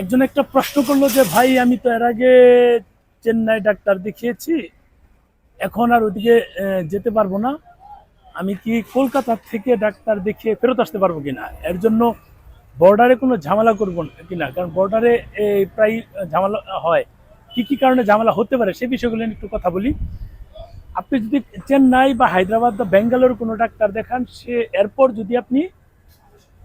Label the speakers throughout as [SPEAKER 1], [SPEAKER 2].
[SPEAKER 1] একজন একটা প্রশ্ন করল যে, ভাই, আমি তো এর আগে চেন্নাই ডাক্তার দেখিয়েছি, এখন আর ওদিকে যেতে পারব না। আমি কি কলকাতা থেকে ডাক্তার দেখিয়ে ফেরত আসতে পারব কিনা? এর জন্য বর্ডারে কোনো ঝামেলা করব কিনা? কারণ বর্ডারে প্রায় ঝামেলা হয়। কি কি কারণে ঝামেলা হতে পারে সে বিষয়গুলো নিয়ে একটু কথা বলি। আপনি যদি চেন্নাই বা হায়দ্রাবাদ বা ব্যাঙ্গালোর কোনো ডাক্তার দেখান, সে এরপর যদি আপনি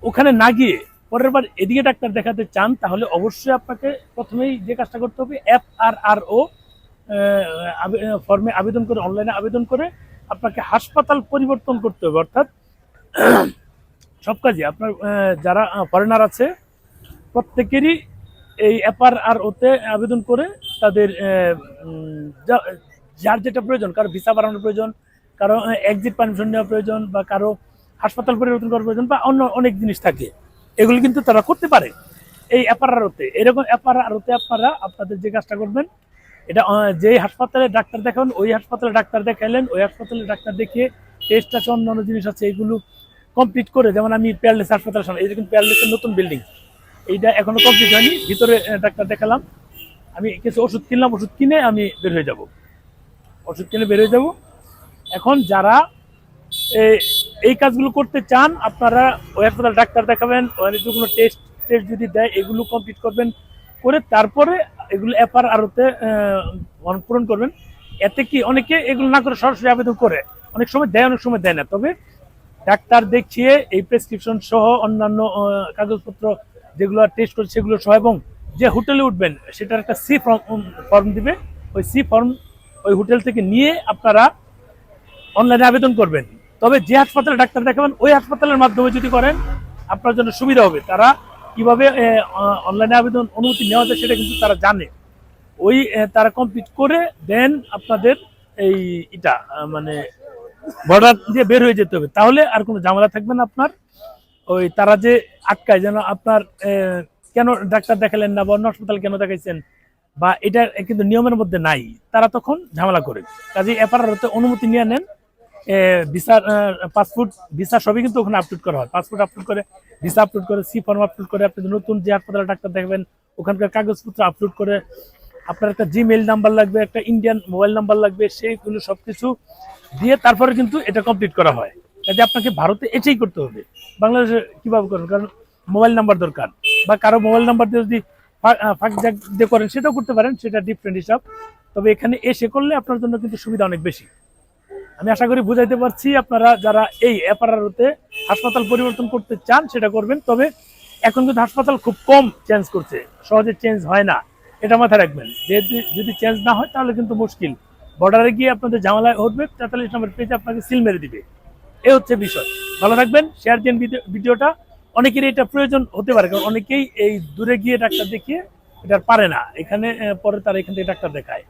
[SPEAKER 1] ওখানে না গিয়ে পরের বার এদিকে ডাক্তার দেখাতে চান, তাহলে অবশ্যই আপনাকে প্রথমেই যে কাজটা করতে হবে এফ আর আর ও ফর্মে আবেদন করে অনলাইনে আবেদন করে আপনাকে হাসপাতাল পরিবর্তন করতে হবে। অর্থাৎ সব কাজে আপনার যারা ফরেনার আছে, প্রত্যেকেরই এই এফআর আর ওতে আবেদন করে তাদের যার যেটা প্রয়োজন, কারও ভিসা বাড়ানোর প্রয়োজন, কারও এক্সিট পারমিশন নেওয়া প্রয়োজন বা কারও হাসপাতাল পরিবর্তন করার প্রয়োজন বা অন্য অনেক জিনিস থাকে। এগুলো কিন্তু তারা করতে পারে। এই অ্যাপারারোতে এরকম অ্যাপারারোতে আপনারা আপনাদের যে কাজটা করবেন, এটা যেই হাসপাতালে ডাক্তার দেখাবেন ওই হাসপাতালে ডাক্তার দেখাইলেন, ওই হাসপাতালে ডাক্তার দেখিয়ে টেস্ট আছে, অন্যান্য জিনিস আছে, এগুলো কমপ্লিট করে, যেমন আমি পেয়ারলেস হাসপাতাল সামনে, এই দেখুন পেয়ারলেসের নতুন বিল্ডিং এইটা এখনও কমপ্লিট হয়নি, ভিতরে ডাক্তার দেখালাম। আমি কিছু ওষুধ কিনলাম, ওষুধ কিনে আমি বের হয়ে যাব। ওষুধ কিনে বের হয়ে যাব। এখন যারা এই কাজগুলো করতে চান, আপনারা ওই হাসপাতাল ডাক্তার দেখাবেন, ওখানে কোনো টেস্ট টেস্ট যদি দেয়, এগুলো কমপ্লিট করবেন, করে তারপরে এগুলো এপার আরতে পূরণ করবেন। এতে কি অনেকে এগুলো না করে সরাসরি আবেদন করে। অনেক সময় দেয়, অনেক সময় দেয় না। তবে ডাক্তার দেখিয়ে এই প্রেসক্রিপশন সহ অন্যান্য কাগজপত্র যেগুলো টেস্ট করে সেগুলো সহ এবং যে হোটেলে উঠবেন, সেটার একটা সি ফর্ম ফর্ম দিবে। ওই সি ফর্ম ওই হোটেল থেকে নিয়ে আপনারা অনলাইনে আবেদন করবেন। তবে যে হাসপাতালে ডাক্তার দেখাবেন, ওই হাসপাতালের মাধ্যমে যদি করেন, আপনার জন্য সুবিধা হবে। তারা কীভাবে অনলাইনে আবেদন অনুমতি নেওয়া যায় সেটা কিন্তু তারা জানে। ওই তারা কমপ্লিট করে দেন আপনাদের এই এটা মানে বর্ডার দিয়ে বের হয়ে যেতে হবে। তাহলে আর কোনো ঝামেলা থাকবে না আপনার। ওই তারা যে আটকায়, যেন আপনার কেন ডাক্তার দেখালেন না বা অন্য হাসপাতাল কেন দেখাইছেন বা এটা কিন্তু নিয়মের মধ্যে নাই, তারা তখন ঝামেলা করে। কাজে হতে অনুমতি নিয়ে নেন। ভিসার পাসপোর্ট ভিসা সবই কিন্তু ওখানে আপলোড করা হয়। পাসপোর্ট আপলোড করে ভিসা আপলোড করে সি ফর্ম আপলোড করে, আপনি নতুন যে হাসপাতালে ডাক্তার দেখবেন, ওখানকার কাগজপত্র আপলোড করে, আপনার একটা জিমেইল নাম্বার লাগবে, একটা ইন্ডিয়ান মোবাইল নাম্বার লাগবে, সেইগুলো সব কিছু দিয়ে তারপরে কিন্তু এটা কমপ্লিট করা হয়। কাজে আপনাকে ভারতে এটাই করতে হবে। বাংলাদেশে কীভাবে করবেন? কারণ মোবাইল নাম্বার দরকার। বা কারও মোবাইল নাম্বার দিয়ে যদি ফাঁক জাগ করেন, সেটাও করতে পারেন, সেটা ডিফারেন্ট হিসাব। তবে এখানে এসে করলে আপনার জন্য কিন্তু সুবিধা অনেক বেশি। আমি আশা করি বুঝাইতে পারছি, আপনারা যারা এই অ্যাপারারোতে হাসপাতাল পরিবর্তন করতে চান সেটা করবেন, তবে এখন কিন্তু হাসপাতাল খুব কম চেঞ্জ করছে, সহজে চেঞ্জ হয় না, এটা মাথায় রাখবেন। যেহেতু যদি চেঞ্জ না হয় তাহলে কিন্তু মুশকিল। বর্ডারে গিয়ে আপনাদের ঝামেলায় উঠবে, তেতাল্লিশ নম্বর পেজে আপনাকে সিল মেরে দিবে। এই হচ্ছে বিষয়। ভালো থাকবেন শেয়ার দিন ভিডিও- ভিডিওটা। অনেকেরই এটা প্রয়োজন হতে পারে, কারণ অনেকেই এই দূরে গিয়ে ডাক্তার দেখিয়ে এটা পারে না। এখানে পরে তারা এখান থেকে ডাক্তার দেখায়।